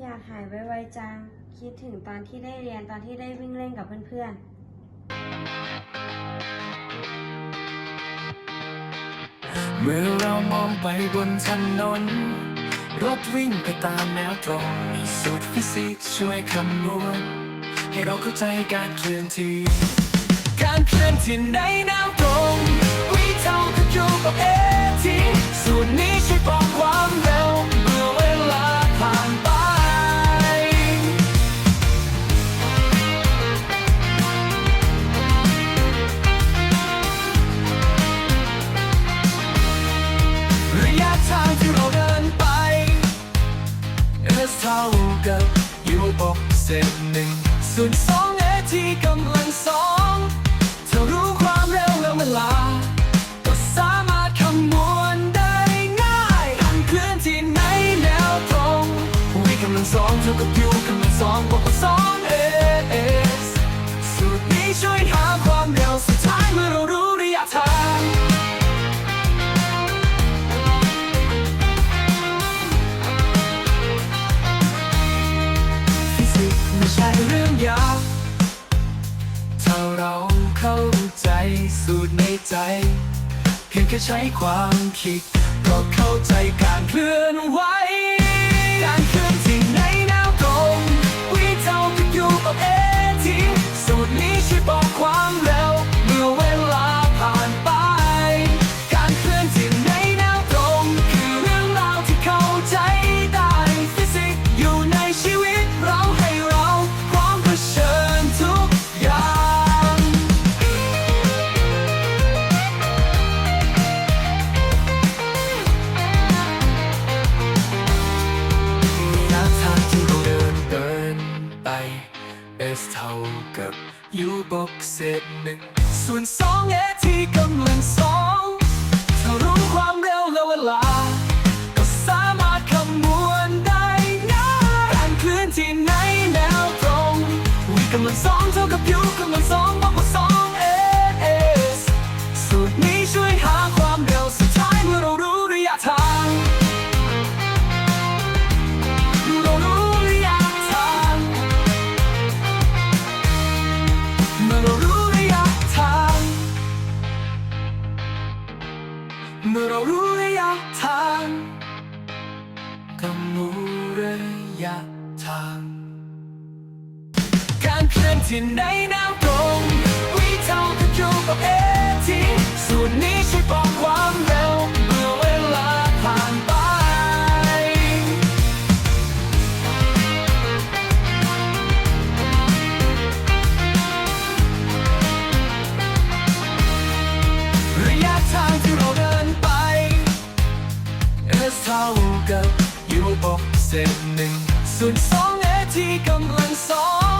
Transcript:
อยากหายไวๆจัง คิดถึงตอนที่ได้เรียนตอนที่ได้วิ่งเล่นกับเพื่อนเมื่อเรามองไปบนถนน รถวิ่งไปตามแนวตรงสูตรฟิสิกส์ช่วยคำนวณ ให้เราเข้าใจการเคลื่อนที่ การเคลื่อนที่ในแนวตรงวิเท่ากับยูกับเอ สเท่ากับ U บวกเศษหนึ่งส่วนสองเอที่กำลังสองถ้ารู้ความเร็วและเวลา ก็สามารถคำนวณได้ง่ายการเคลื่อนที่ในแนวตรงวิกำลังสองเท่ากับยูกำลังสองบวกกับสอง ใช่เรื่องยากถ้าเราเข้าใจสูตรในใจ เพียงแค่ใช้ความคิด ก็เข้าใจการเคลื่อนไหว S เท่ากับ U บวกเศษหนึ่งส่วนสอง A ที่กำลัง เรารู้ระยะทางกำรู้ระยะทาง การเคลื่อนที่ในน้ำตรงวิเท่ากับจูกับเอากับ U บกเศษหนึ่งส่วนสอง A ที่กำลังสอง